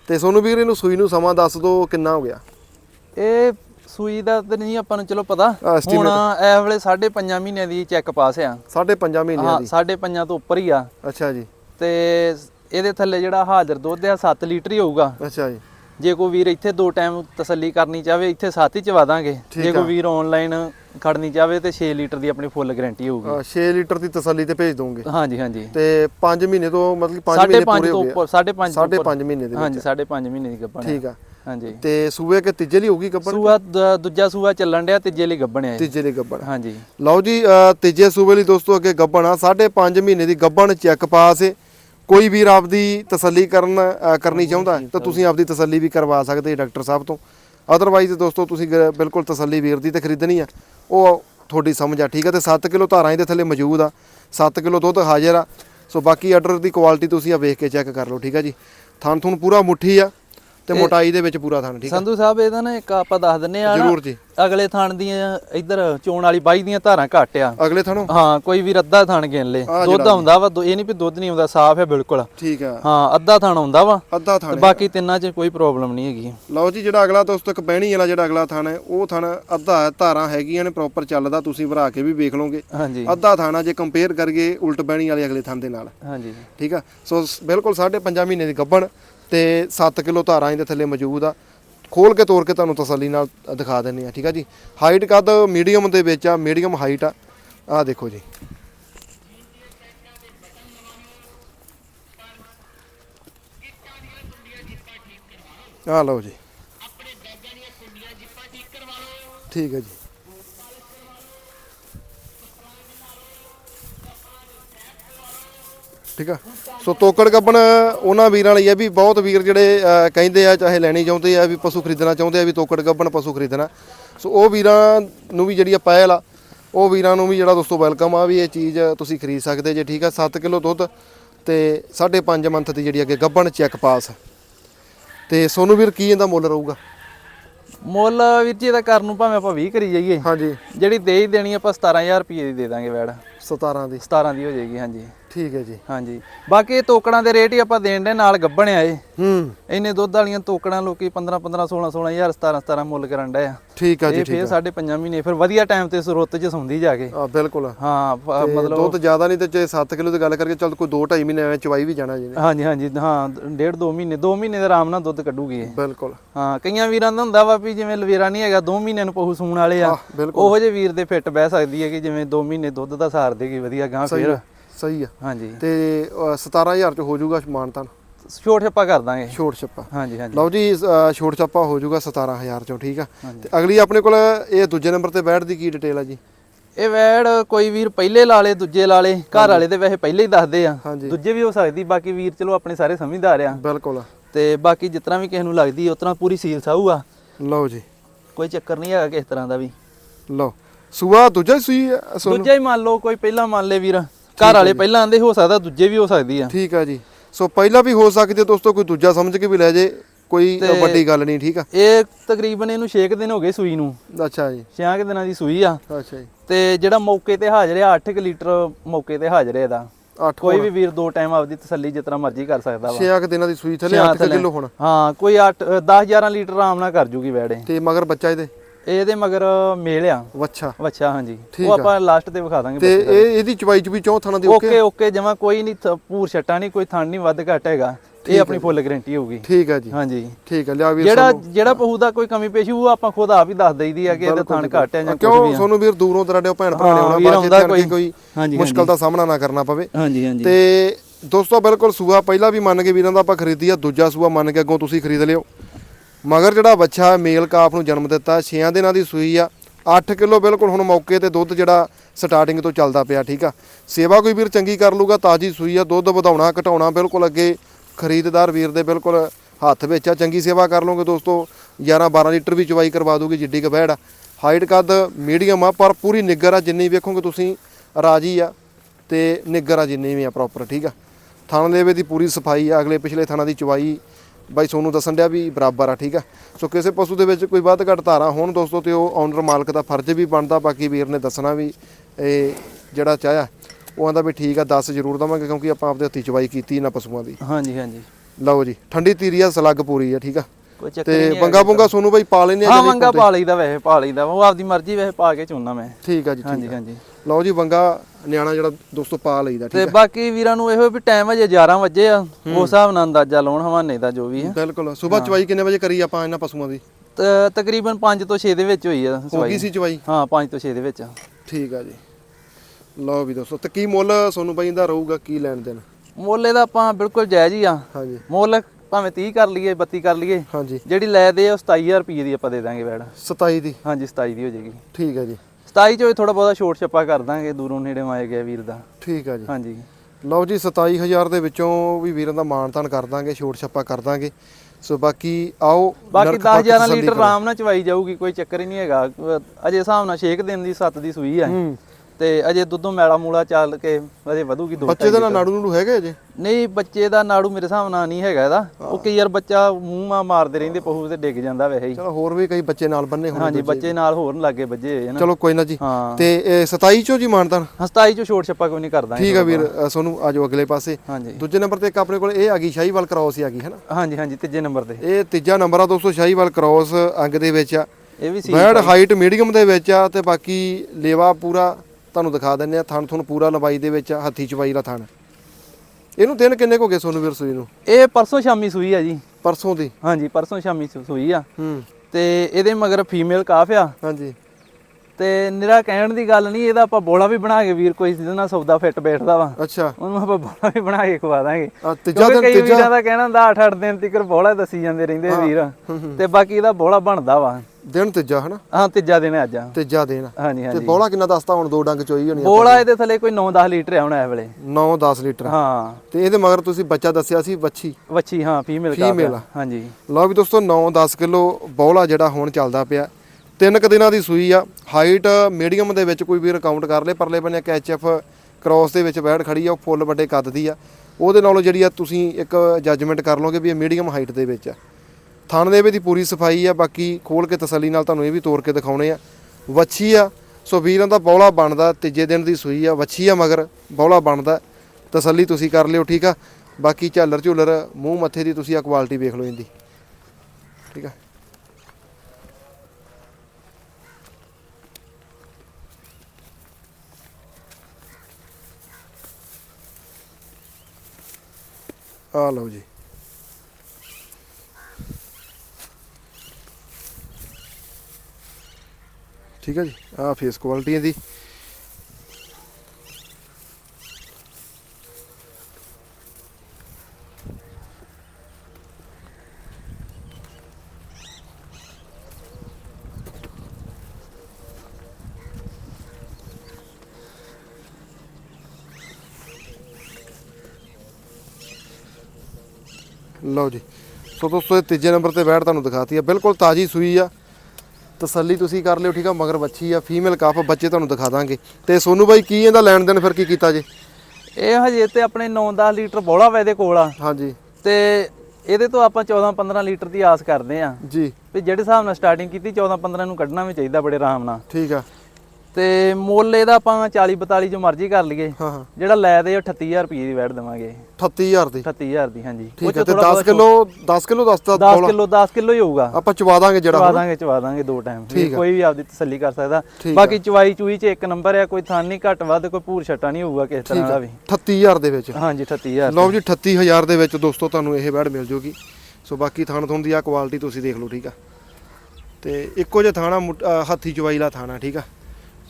Speaker 1: ਤੇ ਸੋਨੂ ਵੀਰ ਇਹਨੂੰ ਸੂਈ ਨੂੰ ਸਮਾਂ ਦੱਸ ਦਿਓ ਕਿੰਨਾ ਹੋ ਗਿਆ?
Speaker 2: ਇਹ ਸੂਈ ਦਾ ਤੇ ਨਹੀਂ ਆਪਾਂ ਨੂੰ ਚਲੋ ਪਤਾ। ਹੁਣ ਇਹ ਵੇਲੇ 5.5 ਮਹੀਨਿਆਂ ਦੀ ਚੈੱਕ ਪਾਸ ਆ।
Speaker 1: ਸਾਢੇ ਪੰਜਾਂ ਮਹੀਨਿਆਂ
Speaker 2: ਹਾਂ
Speaker 1: ਦੀ?
Speaker 2: 5.5 ਤੋਂ ਉੱਪਰ ਹੀ ਆ।
Speaker 1: ਅੱਛਾ ਜੀ।
Speaker 2: ਤੇ ਇਹਦੇ ਥੱਲੇ ਜਿਹੜਾ ਹਾਜ਼ਰ ਦੁੱਧ ਆ 7 ਲੀਟਰ ਹੀ ਹੋਊਗਾ।
Speaker 1: ਅੱਛਾ ਜੀ।
Speaker 2: ਜੇ ਕੋਈ ਵੀਰ ਇੱਥੇ ਦੋ ਟਾਈਮ ਤਸੱਲੀ ਕਰਨੀ ਚਾਹਵੇ ਇੱਥੇ 7 ਹੀ ਚਵਾ ਦਾਂਗੇ। ਜੇ। ਕੋਈ ਵੀਰ ਆਨਲਾਈਨ ਖੜਨੀ ਚਾਹਵੇ ਤੇ 6 ਲੀਟਰ ਦੀ ਆਪਣੀ ਫੁੱਲ ਗਾਰੰਟੀ ਹੋਊਗੀ।
Speaker 1: 6 ਲੀਟਰ ਦੀ ਤਸੱਲੀ ਤੇ ਭੇਜ ਦੋਗੇ
Speaker 2: ਹਾਂਜੀ ਹਾਂਜੀ।
Speaker 1: ਤੇ 5 ਮਹੀਨੇ ਤੋਂ ਮਤਲਬ 5
Speaker 2: ਸਾਢੇ
Speaker 1: ਮਹੀਨੇ ਪੂਰੇ ਹੋ ਗਏ
Speaker 2: ਉੱਪਰ ਸਾਢੇ ਪੰਜ ਤੋਂ
Speaker 1: ਸਾਢੇ
Speaker 2: ਉੱਪਰ।
Speaker 1: ਪੰਜ ਮਹੀਨੇ ਦੇ ਵਿੱਚ।
Speaker 2: ਹਾਂਜੀ ਸਾਢੇ ਪੰਜ ਮਹੀਨੇ ਦੀ ਗੱਭਣ
Speaker 1: ਠੀਕ ਆ।
Speaker 2: ਹਾਂਜੀ।
Speaker 1: ਤੇ ਸੂਏ ਕੇ ਤੀਜੇ ਲਈ ਹੋਊਗੀ ਗੱਬਣ
Speaker 2: ਸੂਆ ਦੂਜਾ ਸੂਆ ਚੱਲਣ ਡਿਆ ਤੀਜੇ ਲਈ ਗੱਭਣ ਆ।
Speaker 1: ਤੀਜੇ ਲਈ ਗੱਬਣ
Speaker 2: ਹਾਂਜੀ।
Speaker 1: ਲਓ ਜੀ ਤੀਜੇ ਸੂਬੇ ਲਈ ਦੋਸਤੋ ਅੱਗੇ ਗੱਬਣ ਆ। ਸਾਢੇ ਪੰਜ ਮਹੀਨੇ ਦੀ ਗੱਬਣ ਚੈੱਕ ਪਾਸ ਏ। ਕੋਈ ਵੀਰ ਆਪਦੀ ਤਸੱਲੀ ਕਰਨ ਅ, ਕਰਨੀ ਚਾਹੁੰਦਾ ਹੈ ਤਾਂ ਤੁਸੀਂ ਆਪਦੀ ਤਸੱਲੀ ਵੀ ਕਰਵਾ ਸਕਦੇ ਹੋ ਡਾਕਟਰ ਸਾਹਿਬ ਤੋਂ। ਅਦਰਵਾਈਜ਼ ਦੋਸਤੋ ਤੁਸੀਂ ਗ- ਬਿਲਕੁਲ ਤਸੱਲੀ ਵੀਰ ਦੀ ਤੇ ਖਰੀਦਣੀ ਆ। ਉਹ ਤੁਹਾਡੀ ਸਮਝ ਆ ਠੀਕ ਆ? ਤੇ 7 ਕਿਲੋ ਧਾਰਾਂ ਇਹਦੇ ਥੱਲੇ ਮੌਜੂਦ ਆ। 7 ਕਿਲੋ ਦੁੱਧ ਹਾਜ਼ਰ ਆ। ਸੋ ਬਾਕੀ ਆਰਡਰ ਦੀ ਕੁਆਲਿਟੀ ਤੁਸੀਂ ਆ ਵੇਖ ਕੇ ਚੈੱਕ ਕਰ ਲਓ ਠੀਕ ਆ ਜੀ? ਥਣ ਥੁਣ ਪੂਰਾ ਮੁੱਠੀ ਆ। ਤੇ ਮੋਟਾਈ ਦੇ ਵਿੱਚ ਪੂਰਾ ਥਣ ਠੀਕ
Speaker 2: ਸੰਧੂ ਸਾਹਿਬ ਇਹਦਾ ਨਾ ਇੱਕ ਆਪਾਂ ਦੱਸ ਦਿੰਨੇ ਆ
Speaker 1: ਜ਼ਰੂਰ ਜੀ।
Speaker 2: ਅਗਲੇ ਥਾਣ ਦੀਆਂ ਇੱਧਰ ਚੋਣ ਵਾਲੀ ਬਾਈ ਦੀਆਂ ਧਾਰਾਂ ਘੱਟ ਆ।
Speaker 1: ਅਗਲੇ ਥਣੋਂ
Speaker 2: ਹਾਂ ਕੋਈ ਵੀ ਅੱਧਾ ਥਾਣ ਗਿਣ ਲੇ। ਦੁੱਧ ਆਉਂਦਾ ਵਾ ਇਹ ਨਹੀਂ ਵੀ ਦੁੱਧ ਨਹੀਂ ਆਉਂਦਾ ਸਾਫ਼ ਹੈ ਬਿਲਕੁਲ।
Speaker 1: ਠੀਕ ਆ।
Speaker 2: ਹਾਂ ਅੱਧਾ ਥਾਣ ਆਉਂਦਾ ਵਾ।
Speaker 1: ਅੱਧਾ
Speaker 2: ਤੇ
Speaker 1: ਥਣ
Speaker 2: ਬਾਕੀ ਤਿੰਨਾਂ 'ਚ ਕੋਈ ਪ੍ਰੋਬਲਮ ਨਹੀਂ ਹੈਗੀ।
Speaker 1: ਲਓ ਜੀ ਜਿਹੜਾ ਅਗਲਾ ਦੋਸਤੋ ਇੱਕ ਬਹਿਣੀ ਵਾਲਾ ਜਿਹੜਾ ਅਗਲਾ ਥਣ ਹੈ ਉਹ ਥਣ ਅੱਧਾ ਹੈ, ਧਾਰਾਂ ਹੈਗੀਆਂ ਨੇ ਪ੍ਰੋਪਰ ਚੱਲਦਾ ਤੁਸੀਂ ਭਰਾ ਕੇ ਵੀ ਵੇਖ ਲਓਗੇ।
Speaker 2: ਹਾਂਜੀ।
Speaker 1: ਅੱਧਾ ਥਾਣਾ ਜੇ ਕੰਪੇਅਰ ਕਰੀਏ ਉਲਟ ਬਹਿਣੀ ਵਾਲੇ ਅਗਲੇ ਥਣ ਦੇ ਨਾਲ।
Speaker 2: ਹਾਂਜੀ।
Speaker 1: ਠੀਕ ਆ? ਸੋ ਬਿਲਕੁਲ 5.5 ਮਹੀਨੇ ਦੀ ਗੱਭਣ। ਤੇ 7 ਕਿਲੋ ਧਾਰਾਂ ਇਹਦੇ ਥੱਲੇ ਮੌਜੂਦ ਆ। ਖੋਲ ਕੇ ਤੋੜ ਕੇ ਤੁਹਾਨੂੰ ਤਸੱਲੀ ਨਾਲ ਦਿਖਾ ਦਿੰਨੇ ਆ ਠੀਕ ਆ ਜੀ? ਹਾਈਟ ਕੱਦ ਮੀਡੀਅਮ ਦੇ ਵਿੱਚ ਆ ਮੀਡੀਅਮ ਹਾਈਟ ਆ। ਆ ਦੇਖੋ ਜੀ। ਆ ਲਓ ਜੀ। ਠੀਕ ਹੈ ਜੀ। ਠੀਕ ਆ? ਸੋ ਤੋਕੜ ਗੱਬਣ ਉਹਨਾਂ ਵੀਰਾਂ ਲਈ ਆ ਵੀ ਬਹੁਤ ਵੀਰ ਜਿਹੜੇ ਕਹਿੰਦੇ ਆ ਚਾਹੇ ਲੈਣੀ ਚਾਹੁੰਦੇ ਆ ਵੀ ਪਸ਼ੂ ਖਰੀਦਣਾ ਚਾਹੁੰਦੇ ਆ ਵੀ ਤੋਕੜ ਗੱਬਣ ਪਸ਼ੂ ਖਰੀਦਣਾ। ਸੋ ਉਹ ਵੀਰਾਂ ਨੂੰ ਵੀ ਜਿਹੜੀ ਆ ਪਹਿਲ ਆ ਉਹ ਵੀਰਾਂ ਨੂੰ ਵੀ ਜਿਹੜਾ ਦੋਸਤੋ ਵੈਲਕਮ ਆ ਵੀ ਇਹ ਚੀਜ਼ ਤੁਸੀਂ ਖਰੀਦ ਸਕਦੇ ਜੇ ਠੀਕ ਆ? 7 ਕਿਲੋ ਦੁੱਧ ਤੇ 5.5 ਮੰਥ ਦੀ ਜਿਹੜੀ ਅੱਗੇ ਗੱਬਣ ਚੈੱਕ ਪਾਸ। ਤੇ ਸੋਨੂੰ ਵੀਰ ਕੀ ਇਹਦਾ ਮੁੱਲ ਰਹੂਗਾ?
Speaker 2: ਮੁੱਲ ਵੀਰ ਜੀ ਇਹਦਾ ਕਰਨ ਨੂੰ ਭਾਵੇਂ ਆਪਾਂ 20 ਕਰੀ ਜਾਈਏ।
Speaker 1: ਹਾਂਜੀ।
Speaker 2: ਜਿਹੜੀ ਦੇ ਹੀ ਦੇਣੀ ਆਪਾਂ 17000 ਰੁਪਏ ਦੀ ਦੇ ਦਾਂਗੇ ਵੈੜ।
Speaker 1: 17 ਦੀ।
Speaker 2: 17 ਦੀ ਹੋ ਜਾਏਗੀ ਹਾਂਜੀ।
Speaker 1: ਠੀਕ ਹੈ ਜੀ।
Speaker 2: ਹਾਂਜੀ। ਬਾਕੀ ਇਹ ਤੋਕੜਾਂ ਦੇ ਰੇਟ ਹੀ ਆਪਾਂ ਦੇਣ ਦੇ ਨਾਲ ਗੱਭਣ ਆ ਇਹ।
Speaker 1: ਹੂੰ।
Speaker 2: ਇੰਨੇ ਦੁੱਧ ਵਾਲੀਆਂ ਤੋਕੜਾਂ ਲੋਕੀ 15 15 16 16000 17 17 ਮੁੱਲ ਕਰਨ ਡਏ ਆ।
Speaker 1: ਠੀਕ ਆ ਜੀ
Speaker 2: ਇਹ ਫਿਰ ਸਾਢੇ ਪੰਜਾਂ ਮਹੀਨੇ ਫਿਰ ਵਧੀਆ ਟਾਈਮ ਤੇ ਸਰੁੱਤ ਚ ਸੌਂਦੀ ਜਾ ਕੇ
Speaker 1: ਆ ਬਿਲਕੁਲ।
Speaker 2: ਹਾਂ ਫ-
Speaker 1: ਤੇ
Speaker 2: ਮਤਲਬ
Speaker 1: ਦੁੱਧ ਜ਼ਿਆਦਾ ਨਹੀਂ ਤੇ ਜੇ 7 ਕਿਲੋ ਦੀ ਗੱਲ ਕਰੀਏ ਚੱਲ ਕੋਈ 2 2.5 ਮਹੀਨੇ ਐਵੇਂ ਚਵਾਈ ਵੀ ਜਾਣਾ ਜੀ ਨੇ
Speaker 2: ਹਾਂਜੀ ਹਾਂਜੀ ਹਾਂ ਡੇਢ ਦੋ ਮਹੀਨੇ ਦੋ ਮਹੀਨੇ ਦੇ ਆਰਾਮ ਨਾਲ ਦੁੱਧ ਕੱਢੂਗੀ ਇਹ।
Speaker 1: ਬਿਲਕੁਲ।
Speaker 2: ਹਾਂ ਕਈਆਂ ਵੀਰਾਂ ਦਾ ਹੁੰਦਾ ਵਾ ਵੀ ਜਿਵੇਂ ਲਵੇਰਾ ਨਹੀਂ ਹੈਗਾ ਦੋ ਮਹੀਨਿਆਂ ਨੂੰ ਪਹੂ ਸੂਣ ਵਾਲੇ ਆ।
Speaker 1: ਆਹ, ਬਿਲਕੁਲ।
Speaker 2: ਉਹੋ ਜਿਹੇ ਵੀਰ ਦੇ ਫਿੱਟ ਬਹਿ ਸਕਦੀ ਹੈ ਕਿ ਜਿਵੇਂ ਦੋ ਮਹੀਨੇ ਦੁੱਧ ਦਾ ਸਾਰ ਦੇਗੀ ਵਧੀਆ ਗਾਂ ਫਿਰ।
Speaker 1: ਆ, ਸਹੀ ਆ।
Speaker 2: ਹਾਂਜੀ।
Speaker 1: ਤੇ ਅ, 17000 ਚ ਹੋ ਜਾਊਗਾ ਮਾਨਤਾਨ।
Speaker 2: ਛੋਟ ਛੱਪਾ ਕਰ ਦਾਂਗੇ।
Speaker 1: ਛੋਟ ਛੱਪਾ।
Speaker 2: ਹਾਂਜੀ ਹਾਂਜੀ।
Speaker 1: ਲਓ ਜੀ ਛੋਟ ਛੱਪਾ ਹੋ ਜਾਊਗਾ 17000 ਚੋਂ ਠੀਕ ਆ। ਤੇ ਅਗਲੀ ਆਪਣੇ ਕੋਲ ਇਹ ਦੂਜੇ ਨੰਬਰ ਤੇ ਬੈਠ ਦੀ ਕੀ ਡਿਟੇਲ ਆ ਜੀ?
Speaker 2: ਇਹ ਵੈੜ ਕੋਈ ਵੀਰ ਪਹਿਲੇ ਲਾ ਲੇ ਦੂਜੇ ਲਾ ਲੇ। ਘਰ ਵਾਲੇ ਤੇ ਵੈਸੇ ਪਹਿਲੇ ਹੀ ਦੱਸਦੇ ਆ। ਦੂਜੇ ਵੀ ਹੋ ਸਕਦੀ ਬਾਕੀ ਵੀਰ ਚਲੋ ਆਪਣੇ ਸਾਰੇ ਸਮਝਦਾਰ ਆ।
Speaker 1: ਬਿਲਕੁਲ
Speaker 2: ਤੇ ਬਾਕੀ ਤਰ੍ਹਾਂ ਵੀ ਕਿਸੇ ਨੂੰ ਲੱਗਦੀ ਤਰ੍ਹਾਂ ਪੂਰੀ ਸੀਲ ਸਾਊ ਆ।
Speaker 1: ਲਓ ਜੀ।
Speaker 2: ਕੋਈ ਚੱਕਰ ਨਹੀਂ ਹੈਗਾ ਕਿਸੇ ਤਰ੍ਹਾਂ ਦਾ ਵੀ।
Speaker 1: ਲਓ। ਸੂਆ ਦੂਜਾ ਸੂਈ
Speaker 2: ਦੂਜਾ ਹੀ ਮੰਨ ਲਓ ਕੋਈ ਪਹਿਲਾਂ ਮੰਨ ਲੇ ਵੀਰ। ਘਰ ਵਾਲੇ ਪਹਿਲਾਂ ਆਂਦੇ ਹੋ ਸਕਦਾ ਦੂਜੇ ਵੀ ਹੋ ਸਕਦੀ ਆ।
Speaker 1: ਠੀਕ ਆ ਜੀ। ਸੋ ਪਹਿਲਾਂ ਵੀ ਹੋ ਸਕਦੀ ਹੈ ਦੋਸਤੋ ਕੋਈ ਦੂਜਾ ਸਮਝ ਕੇ ਵੀ ਲੈ ਜੇ ਕੋਈ
Speaker 2: ਤੇ-
Speaker 1: ਵੱਡੀ ਗੱਲ ਨਹੀਂ ਠੀਕ ਆ?
Speaker 2: ਇਹ ਤਕਰੀਬਨ ਇਹਨੂੰ 6 ਦਿਨ ਹੋ ਗਏ ਸੂਈ ਨੂੰ।
Speaker 1: ਅੱਛਾ ਜੀ।
Speaker 2: 6 ਦਿਨਾਂ ਦੀ ਸੂਈ ਆ।
Speaker 1: ਅੱਛਾ ਜੀ।
Speaker 2: ਤੇ ਜਿਹੜਾ ਮੌਕੇ ਤੇ ਹਾਜ਼ਰ ਆ 8 ਲੀਟਰ ਮੌਕੇ ਤੇ ਹਾਜ਼ਰ ਹੈ ਇਹਦਾ।
Speaker 1: 8
Speaker 2: ਕੋਈ ਵੀ ਵੀਰ ਦੋ ਟਾਈਮ ਆਪਦੀ ਤਸੱਲੀ ਤਰ੍ਹਾਂ ਮਰਜ਼ੀ ਕਰ ਸਕਦਾ ਵਾ।
Speaker 1: 6 ਦਿਨਾਂ ਦੀ ਸੂਈ ਥੱਲੇ
Speaker 2: ਛਿਆਂ
Speaker 1: 8
Speaker 2: ਥੱਲੇ।
Speaker 1: ਕਿਲੋ ਹੁਣ।
Speaker 2: ਹਾਂ ਕੋਈ 8 10 11 ਲੀਟਰ ਆਰਾਮ ਨਾਲ ਕਰ ਜੂਗੀ ਵੈੜੇ
Speaker 1: ਤੇ ਮਗਰ ਬੱਚਾ ਇਹਦੇ?
Speaker 2: ਇਹਦੇ ਮਗਰ ਮੇਲ ਆ।
Speaker 1: ਵੱਛਾ
Speaker 2: ਵੱਛਾ ਹਾਂਜੀ। ਉਹ। ਆਪਾਂ ਲਾਸਟ ਤੇ ਵਿਖਾ ਦਾਂਗੇ
Speaker 1: ਤੇ ਇਹ ਇਹਦੀ ਚਵਾਈ ਚੁਬੀ ਚੌਂ ਥਾਣਾ ਦੀ ਓਕੇ?
Speaker 2: ਓਕੇ ਜਮਾ ਕੋਈ ਨਹੀਂ ਭੂਰ ਛੱਟਾ ਨਹੀਂ ਕੋਈ ਥਣ ਨਹੀਂ ਵੱਧ ਘੱਟ ਹੈਗਾ। ਇਹ ਆਪਣੀ ਫੁੱਲ ਗਾਰੰਟੀ ਹੋਊਗੀ।
Speaker 1: ਠੀਕ ਆ ਜੀ।
Speaker 2: ਹਾਂਜੀ।
Speaker 1: ਠੀਕ ਆ ਲਿਆ ਵੀਰ
Speaker 2: ਜਿਹੜਾ ਜਿਹੜਾ ਪਹੂ ਦਾ ਕੋਈ ਕਮੀ ਪੇਸ਼ੀ ਉਹ ਆਪਾਂ ਖੁਦ ਆਪ ਹੀ ਦੱਸ ਦਈਦੀ ਆ ਕਿ ਇਹਦਾ ਥਣ ਘੱਟ ਹੈ ਜਾਂ ਕੁਝ ਵੀ ਆ।
Speaker 1: ਤੁਹਾਨੂੰ ਵੀਰ ਦੂਰੋਂ ਦਰਾਡਿਓ ਭੈਣ ਭਰਾ ਨੇ
Speaker 2: ਹਾਂ,
Speaker 1: ਆਉਣਾ ਬਾਅਦ ਚ ਕੇ
Speaker 2: ਕੋਈ।
Speaker 1: ਮੁਸ਼ਕਲ ਦਾ ਸਾਹਮਣਾ ਨਾ ਕਰਨਾ ਪਵੇ।
Speaker 2: ਹਾਂਜੀ ਹਾਂਜੀ।
Speaker 1: ਤੇ ਦੋਸਤੋ ਬਿਲਕੁਲ ਸੂਆ ਪਹਿਲਾਂ ਵੀ ਮੰਨ ਕੇ ਵੀਰਾਂ ਦਾ ਆਪਾਂ ਖਰੀਦੀ ਆ ਦੂਜਾ ਸੂਆ ਮੰਨ ਕੇ ਅੱਗੋਂ ਤੁਸੀਂ ਖਰੀਦ ਲਿਓ। ਮਗਰ ਜਿਹੜਾ ਬੱਚਾ ਮੇਲ ਕਾਫ ਨੂੰ ਜਨਮ ਦਿੱਤਾ 6 ਦਿਨਾਂ ਦੀ ਸੂਈ ਆ। 8 ਕਿਲੋ ਬਿਲਕੁਲ ਹੁਣ ਮੌਕੇ ਤੇ ਦੁੱਧ ਜਿਹੜਾ ਸਟਾਰਟਿੰਗ ਤੋਂ ਚੱਲਦਾ ਪਿਆ, ਠੀਕ ਆ? ਸੇਵਾ ਕੋਈ ਵੀਰ ਚੰਗੀ ਕਰ ਲੂਗਾ, ਤਾਜੀ ਸੂਈ ਆ, ਦੁੱਧ ਵਧਾਉਣਾ, ਘਟਾਉਣਾ ਬਿਲਕੁਲ ਅੱਗੇ ਖਰੀਦਦਾਰ ਵੀਰ ਦੇ ਬਿਲਕੁਲ ਹੱਥ ਵਿੱਚ ਆ। ਚੰਗੀ ਸੇਵਾ ਕਰ ਲਓਗੇ ਦੋਸਤੋ 11 12 ਲੀਟਰ ਵੀ ਚਵਾਈ ਕਰਵਾ ਦੂਗੀ ਜਿੱਡੀ ਕੁ ਬੈੜ ਆ ਹਾਈਟ ਕੱਦ ਮੀਡੀਅਮ ਆ, ਪਰ ਪੂਰੀ ਨਿੱਗਰ ਆ ਜਿੰਨੀ ਵੇਖੋਗੇ ਤੁਸੀਂ, ਰਾਜੀ ਆ ਤੇ ਨਿੱਗਰ ਆ ਜਿੰਨੀ ਵੀ ਆ ਪ੍ਰੋਪਰ ਠੀਕ ਆ? ਥਣ ਦੇਵੇ ਦੀ ਪੂਰੀ ਸਫ਼ਾਈ ਆ, ਅਗਲੇ ਪਿਛਲੇ ਥਣਾਂ ਦੀ ਚਵਾਈ ਬਾਈ ਸੋਨੂੰ ਦੱਸਣ ਡਿਆ ਵੀ ਬਰਾਬਰ ਆ ਠੀਕ ਆ। ਸੋ ਕਿਸੇ ਪਸ਼ੂ ਦੇ ਵਿੱਚ ਕੋਈ ਵੱਧ ਘੱਟ ਧਾਰਾਂ ਹੋਣ ਦੋਸਤੋ ਤੇ ਉਹ ਓਨਰ ਮਾਲਕ ਦਾ ਫਰਜ਼ ਵੀ ਬਣਦਾ। ਬਾਕੀ ਵੀਰ ਨੇ ਦੱਸਣਾ ਵੀ ਇਹ ਜਿਹੜਾ ਚਾਹਿਆ ਉਹ ਆਂਦਾ ਵੀ ਠੀਕ ਆ ਦੱਸ ਜ਼ਰੂਰ ਦਵਾਂਗੇ ਕਿਉਂਕਿ ਆਪਾਂ ਆਪਦੇ ਹੱਥੀ ਚਵਾਈ ਕੀਤੀ ਨਾ ਪਸ਼ੂਆਂ ਦੀ।
Speaker 2: ਹਾਂਜੀ ਹਾਂਜੀ।
Speaker 1: ਲਓ ਜੀ ਠੰਡੀ ਤੀਰੀ ਆ ਸਲੱਗ ਪੂਰੀ ਆ ਠੀਕ ਆ।
Speaker 2: ਕੋਈ ਚੱਕਰ
Speaker 1: ਤੇ
Speaker 2: ਨਹੀਂ
Speaker 1: ਬੰਗਾ ਬੁੰਗਾ ਸੋਨੂੰ ਬਾਈ ਪਾ ਲੈਨੇ ਆ
Speaker 2: ਹਾਂ ਮੰਗਾ ਪਾ ਲਈਦਾ ਵੈਸੇ ਪਾ ਲਈਦਾ। ਵਾ, ਉਹ ਆਪਦੀ ਮਰਜ਼ੀ ਵੈਸੇ ਪਾ ਕੇ ਚੁਣਨਾ ਮੈਂ।
Speaker 1: ਠੀਕ ਆ ਜੀ ਠੀਕ
Speaker 2: ਹਾਂਜੀ ਹਾਂਜੀ।
Speaker 1: ਲਓ ਜੀ ਬੰਗਾ ਨਿਆਣਾ ਜਿਹੜਾ ਦੋਸਤੋ ਪਾ ਲਈਦਾ
Speaker 2: ਤੇ
Speaker 1: ਠੀਕ ਆ
Speaker 2: ਬਾਕੀ ਵੀਰਾਂ ਨੂੰ ਇਹੋ ਵੀ ਟਾਈਮ ਅਜੇ 11 ਵਜੇ ਆ ਉਸ ਹਿਸਾਬ ਨਾਲ ਅੰਦਾਜ਼ਾ ਲਾਉਣ ਹਵਾਨੇ ਦਾ ਜੋ ਵੀ ਹੈ।
Speaker 1: ਬਿਲਕੁਲ ਸਵੇਰ ਚਵਾਈ ਕਿੰਨੇ ਵਜੇ ਕਰੀ ਆਪਾਂ ਇਹਨਾਂ ਪਸ਼ੂਆਂ ਦੀ?
Speaker 2: ਤ- ਤਕਰੀਬਨ 5 ਤੋਂ 6 ਦੇ ਵਿੱਚ ਹੋਈ ਆ
Speaker 1: ਹੋ
Speaker 2: ਸਵਾਈ।
Speaker 1: ਗਈ ਸੀ ਚਵਾਈ?
Speaker 2: ਹਾਂ 5 ਤੋਂ 6 ਦੇ ਵਿੱਚ
Speaker 1: ਠੀਕ ਆ ਜੀ। ਲਓ ਵੀ ਦੋਸਤੋ ਤੇ ਕੀ ਮੁੱਲ ਸੋਨੂੰ ਬਾਈ ਦਾ ਰਹੂਗਾ ਕੀ ਲੈਣ ਦੇਣ?
Speaker 2: ਮੁੱਲ ਇਹਦਾ ਆਪਾਂ ਬਿਲਕੁਲ ਜਾਇਜ਼ ਹੀ ਆ।
Speaker 1: ਹਾਂਜੀ।
Speaker 2: ਮੁੱਲ ਭਾਵੇਂ 30 ਕਰ ਲਈਏ 32 ਕਰ ਲਈਏ
Speaker 1: ਹਾਂਜੀ।
Speaker 2: ਜਿਹੜੀ ਲੈ ਦੇ ਉਹ 27000 ਰੁਪਏ ਦੀ ਆਪਾਂ ਦੇ ਦਾਂਗੇ ਵੈੜ
Speaker 1: 27 ਦੀ?
Speaker 2: ਹਾਂਜੀ 27 ਦੀ ਹੋ ਜਾਏਗੀ।
Speaker 1: ਠੀਕ ਆ ਜੀ।
Speaker 2: 27 ਚੋਂ ਥੋੜਾ ਬਹੁਤਾ ਛੋਟ ਛੱਪਾ ਕਰ ਦਾਂਗੇ ਦੂਰੋਂ ਨੇੜੇ ਆਏ ਗਿਆ ਵੀਰ ਦਾ।
Speaker 1: ਠੀਕ ਆ ਜੀ।
Speaker 2: ਹਾਂਜੀ।
Speaker 1: ਲਓ ਜੀ 27000 ਦੇ ਵਿੱਚੋਂ ਵੀ ਵੀਰਾਂ ਦਾ ਮਾਨਤਾਨ ਕਰ ਦਾਂਗੇ ਛੋਟ ਛੱਪਾ ਕਰ ਦਾਂਗੇ। ਸੋ ਬਾਕੀ ਆਓ
Speaker 2: ਬਾਕੀ
Speaker 1: ਨਰਕ
Speaker 2: 10
Speaker 1: ਪਰਖ
Speaker 2: 11
Speaker 1: ਤਸੱਲੀ
Speaker 2: ਲੀਟਰ
Speaker 1: ਕਰੋ।
Speaker 2: ਆਰਾਮ ਨਾਲ ਚਵਾਈ ਜਾਊਗੀ ਕੋਈ ਚੱਕਰ ਹੀ ਨਹੀਂ ਹੈਗਾ। ਅਜੇ ਹਿਸਾਬ ਨਾਲ 6 ਦਿਨ ਦੀ 7 ਦੀ ਸੂਈ ਆ।
Speaker 1: ਹੂੰ।
Speaker 2: ਤੇ ਅਜੇ ਦੁੱਧੋਂ ਮੈਲਾ ਮੂਲਾ ਚੱਲ ਕੇ ਅਜੇ ਵਧੂਗੀ ਦੋ
Speaker 1: ਬੱਚੇ ਦਾ ਨਾੜੂ ਨੂੜੂ ਹੈਗੇ ਅਜੇ?
Speaker 2: ਨਹੀਂ ਬੱਚੇ ਦਾ ਨਾੜੂ ਮੇਰੇ ਹਿਸਾਬ ਨਾਲ ਨਹੀਂ ਹੈਗਾ ਇਹਦਾ। ਉਹ ਕਈ ਯਾਰ ਬੱਚਾ ਮੂੰਹ ਮਾ ਮਾਰਦੇ ਰਹਿੰਦੇ ਪਹੂ ਤੇ ਡਿੱਗ ਜਾਂਦਾ ਵੈਸੇ ਹੀ।
Speaker 1: ਚਲੋ ਹੋਰ ਵੀ ਕਈ ਬੱਚੇ ਨਾਲ ਬੰਨੇ ਹੋਣੇ
Speaker 2: ਹਾਂਜੀ ਬੱਚੇ। ਨਾਲ ਹੋਰ ਲੱਗੇ ਵੱਜੇ ਹੋਏ ਨਾ।
Speaker 1: ਚਲੋ ਕੋਈ ਨਾ ਜੀ।
Speaker 2: ਹਾਂ।
Speaker 1: ਤੇ ਇਹ 27 ਚੋਂ ਜੀ ਮਾਨਤਾਨ
Speaker 2: ਹਸਤਾਈ ਚ ਛੋਟ ਛੱਪਾ ਕੋਈ ਨਹੀਂ ਕਰਦਾ
Speaker 1: ਠੀਕ ਆ ਵੀਰ ਅ, ਸੋਨੂੰ ਆਜੋ ਅਗਲੇ ਪਾਸੇ।
Speaker 2: ਹਾਂਜੀ।
Speaker 1: ਦੂਜੇ ਨੰਬਰ ਤੇ ਇੱਕ ਆਪਣੇ ਕੋਲ ਇਹ ਆ ਗਈ ਸ਼ਾਹੀਵਾਲ ਕ੍ਰਾਸ ਹੀ ਆ ਗਈ ਹੈ ਨਾ?
Speaker 2: ਹਾਂਜੀ ਹਾਂਜੀ ਤੀਜੇ ਨੰਬਰ ਤੇ।
Speaker 1: ਇਹ ਤੀਜਾ ਨੰਬਰ ਆ ਦੋਸਤੋ ਸ਼ਾਹੀਵਾਲ ਕ੍ਰਾਸ ਅੰਗ ਦੇ ਵਿੱਚ ਆ।
Speaker 2: ਇਹ ਵੀ ਸੀ
Speaker 1: ਬੈਡ ਹਾਈਟ ਮੀਡੀਅਮ ਦੇ ਵਿੱਚ ਆ ਤੇ ਬਾਕੀ ਲੇਵਾ ਪੂਰਾ ਤੁਹਾਨੂੰ ਦਿਖਾ ਦਿੰਨੇ ਆ ਥਣ ਥਣ ਪੂਰਾ ਲੰਬਾਈ ਦੇ ਵਿੱਚ ਹੱਥੀ ਚਵਾਈ ਦਾ ਥਣ। ਇਹਨੂੰ ਦਿਨ ਕਿੰਨੇ ਕੁ ਗਏ ਸੋਨੂੰ ਵੀਰ ਸੂਈ ਨੂੰ?
Speaker 2: ਇਹ ਪਰਸੋਂ ਸ਼ਾਮੀ ਸੂਈ ਆ ਜੀ।
Speaker 1: ਪਰਸੋਂ ਦੀ?
Speaker 2: ਹਾਂਜੀ ਪਰਸੋਂ ਸ਼ਾਮੀ ਸੂਈ ਆ।
Speaker 1: ਹੂੰ।
Speaker 2: ਤੇ ਇਹਦੇ ਮਗਰ ਫੀਮੇਲ ਕਾਫ ਆ।
Speaker 1: ਹਾਂਜੀ।
Speaker 2: ਤੇ ਨਿਰਾ ਕਹਿਣ ਦੀ ਗੱਲ ਨਹੀਂ ਇਹਦਾ ਆਪਾਂ ਬੋਲਾ ਵੀ ਬਣਾ ਕੇ ਵੀਰ ਕੋਈ ਜਿਹਦੇ ਨਾਲ ਸੌਦਾ ਫਿੱਟ ਬੈਠਦਾ ਵਾ।
Speaker 1: ਅੱਛਾ।
Speaker 2: ਉਹਨੂੰ ਆਪਾਂ ਬੋਲਾ ਵੀ ਬਣਾ ਕੇ ਖਵਾ ਦਾਂਗੇ।
Speaker 1: ਆ ਤੀਜਾ ਦਿਨ ਤੀਜਾ
Speaker 2: ਵੀਰਾਂ ਦਾ ਕਹਿਣਾ ਹੁੰਦਾ 8-8 ਦਿਨ ਤੱਕ ਬੋਲਾ ਦੱਸੀ ਜਾਂਦੇ ਰਹਿੰਦੇ ਵੀਰ। ਤੇ ਬਾਕੀ ਇਹਦਾ ਬੋਲਾ ਬਣਦਾ ਵਾ।
Speaker 1: ਦਿਨ ਤੀਜਾ ਹਨਾ?
Speaker 2: ਹਾਂ ਤੀਜਾ ਦਿਨ ਹੈ ਅੱਜ।
Speaker 1: ਤੀਜਾ ਦਿਨ।
Speaker 2: ਹਾਂਜੀ
Speaker 1: ਤੇ
Speaker 2: ਹਾਂਜੀ।
Speaker 1: ਬੋਲਾ ਕਿੰਨਾ ਦੱਸਦਾ ਹੁਣ ਦੋ ਡੰਗ ਚੋਈ ਹੋਣੀ
Speaker 2: ਬੋਲਾ ਇਹਦੇ ਥੱਲੇ ਕੋਈ 9-10 ਲੀਟਰ ਆ ਹੁਣ ਇਸ ਵੇਲੇ।
Speaker 1: 9-10 ਲੀਟਰ।
Speaker 2: ਹਾਂ।
Speaker 1: ਤੇ ਇਹਦੇ ਮਗਰ ਤੁਸੀਂ ਬੱਚਾ ਦੱਸਿਆ ਸੀ ਵੱਛੀ?
Speaker 2: ਵੱਛੀ ਹਾਂ ਫੀਮੇਲ
Speaker 1: Female ਆ।
Speaker 2: ਹਾਂਜੀ।
Speaker 1: ਲਓ ਵੀ ਦੋਸਤੋ 9-10 ਕਿਲੋ ਬੌਲਾ ਜਿਹੜਾ ਹੁਣ ਚੱਲਦਾ ਪਿਆ। ਤਿੰਨ ਕੁ ਦਿਨਾਂ ਦੀ ਸੂਈ ਆ। ਹਾਈਟ ਮੀਡੀਅਮ ਦੇ ਵਿੱਚ ਕੋਈ ਵੀਰ ਕਾਊਂਟ ਕਰ ਲੇ, ਪਰਲੇ ਬੰਨੇ ਐਫ ਕ੍ਰਾਸ ਦੇ ਵਿੱਚ ਬੈਠ ਖੜੀ ਆ, ਉਹ ਫੁੱਲ ਵੱਡੇ ਕੱਦ ਦੀ ਆ। ਉਹਦੇ ਨਾਲੋਂ ਜਿਹੜੀ ਆ ਤੁਸੀਂ ਇੱਕ ਜੱਜਮੈਂਟ ਕਰ ਲਓਗੇ ਵੀ ਇਹ ਮੀਡੀਅਮ ਹਾਈਟ ਦੇ ਵਿੱਚ ਆ। ਥਣ ਦੇ ਵਿੱਚ ਦੀ ਪੂਰੀ ਸਫ਼ਾਈ ਆ, ਬਾਕੀ ਖੋਲ ਕੇ ਤਸੱਲੀ ਨਾਲ ਤੁਹਾਨੂੰ ਇਹ ਵੀ ਤੋੜ ਕੇ ਦਿਖਾਉਣੇ ਆ। ਵੱਛੀ ਆ, ਸੋ ਵੀਰਾਂ ਦਾ ਬੌਲਾ ਬਣਦਾ, ਤੀਜੇ ਦਿਨ ਦੀ ਸੂਈ ਆ, ਵੱਛੀ ਆ ਮਗਰ ਬੌਲਾ ਬਣਦਾ। ਤਸੱਲੀ ਤੁਸੀਂ ਕਰ ਲਿਓ, ਠੀਕ ਆ? ਬਾਕੀ ਝਾਲਰ ਝੁਲਰ ਮੂੰਹ ਮੱਥੇ ਦੀ ਤੁਸੀਂ ਆ ਕੁਆਲਿਟੀ ਵੇਖ ਲਓ ਇਹਦੀ। ਠੀਕ ਆ? ਆ ਲਓ ਜੀ। ਠੀਕ ਹੈ ਜੀ ਆ ਫੇਸ ਕੁਆਲਿਟੀ ਇਹਦੀ। ਲਓ ਜੀ। ਸੋ ਦੋਸਤੋ ਇਹ ਤੀਜੇ ਨੰਬਰ ਤੇ ਬੈਠ ਤੁਹਾਨੂੰ ਦਿਖਾਤੀ ਆ। ਬਿਲਕੁਲ ਤਾਜੀ ਸੂਈ ਆ। ਤਸੱਲੀ ਤੁਸੀਂ ਕਰ ਲਿਓ ਠੀਕ ਆ? ਮਗਰ ਬੱਚੀ ਆ ਫੀਮੇਲ ਕਾਫ ਬੱਚੇ ਤੁਹਾਨੂੰ ਦਿਖਾ ਦਾਂਗੇ। ਤੇ ਸੋਨੂ ਬਾਈ ਕੀ ਇਹਦਾ ਲੈਣ ਦੇਣ ਫਿਰ ਕੀ ਕੀਤਾ ਜੀ?
Speaker 2: ਇਹ ਹਜੇ ਤੇ ਆਪਣੇ 9-10 ਲੀਟਰ ਬੋਲਾ ਵਾ ਇਹਦੇ ਕੋਲ ਆ।
Speaker 1: ਹਾਂਜੀ।
Speaker 2: ਤੇ ਇਹਦੇ ਤੋਂ ਆਪਾਂ 14-15 ਲੀਟਰ ਦੀ ਆਸ ਕਰਦੇ ਆ
Speaker 1: ਜੀ।
Speaker 2: ਵੀ ਜਿਹੜੇ ਹਿਸਾਬ ਨਾਲ ਸਟਾਰਟਿੰਗ ਕੀਤੀ 14-15 ਨੂੰ ਕੱਢਣਾ ਵੀ ਚਾਹੀਦਾ ਬੜੇ ਆਰਾਮ ਨਾਲ।
Speaker 1: ਠੀਕ ਆ।
Speaker 2: ਤੇ ਮੁੱਲ ਇਹਦਾ ਆਪਾਂ 40-42 ਜੋ ਮਰਜ਼ੀ ਕਰ ਲਈਏ
Speaker 1: ਹਾਂ ਹਾਂ।
Speaker 2: ਜਿਹੜਾ ਲੈ ਦੇ ਉਹ 38000 ਰੁਪਏ ਦੀ ਵੈਟ ਦੇਵਾਂਗੇ।
Speaker 1: 38000 ਦੀ?
Speaker 2: 38000 ਦੀ ਹਾਂਜੀ।
Speaker 1: ਠੀਕ ਹੈ ਤੇ 10 ਕਿਲੋ 10 ਕਿਲੋ ਦੱਸਦਾ
Speaker 2: 10 ਕਿਲੋ 10 ਕਿਲੋ ਹੀ ਹੋਊਗਾ।
Speaker 1: ਆਪਾਂ ਚਵਾ ਦਾਂਗੇ ਜਿਹੜਾ
Speaker 2: ਚਵਾ ਦਾਂਗੇ ਚਵਾ ਦਾਂਗੇ ਦੋ ਟਾਈਮ। ਕੋਈ ਵੀ ਆਪਦੀ ਤਸੱਲੀ ਕਰ ਸਕਦਾ। ਬਾਕੀ ਚਵਾਈ ਚੂਈ ਚ ਇੱਕ ਨੰਬਰ ਆ ਕੋਈ ਥਾਨ ਨਹੀਂ ਘੱਟ ਵੱਧ ਕੋਈ ਭੂਰ ਛੱਟਾ ਨਹੀਂ ਹੋਊਗਾ ਕਿਸੇ ਤਰ੍ਹਾਂ ਦਾ ਵੀ।
Speaker 1: 38000 ਦੇ ਵਿੱਚ।
Speaker 2: ਹਾਂਜੀ 38000
Speaker 1: ਲਓ ਜੀ 38000 ਦੇ ਵਿੱਚ ਦੋਸਤੋ ਤੁਹਾਨੂੰ ਇਹ ਬੈਡ ਮਿਲ ਜੂਗੀ। ਸੋ ਬਾਕੀ ਥਾਣ ਥੁਣ ਦੀ ਆ ਕੁਆਲਿਟੀ ਤੁਸੀਂ ਦੇਖ ਲਓ ਠੀਕ ਆ। ਤੇ ਇੱਕੋ ਜਿਹਾ ਥਾਣਾ ਹੱਥੀ ਚਵਾਈ ਥਾਣਾ ਠੀਕ ਆ।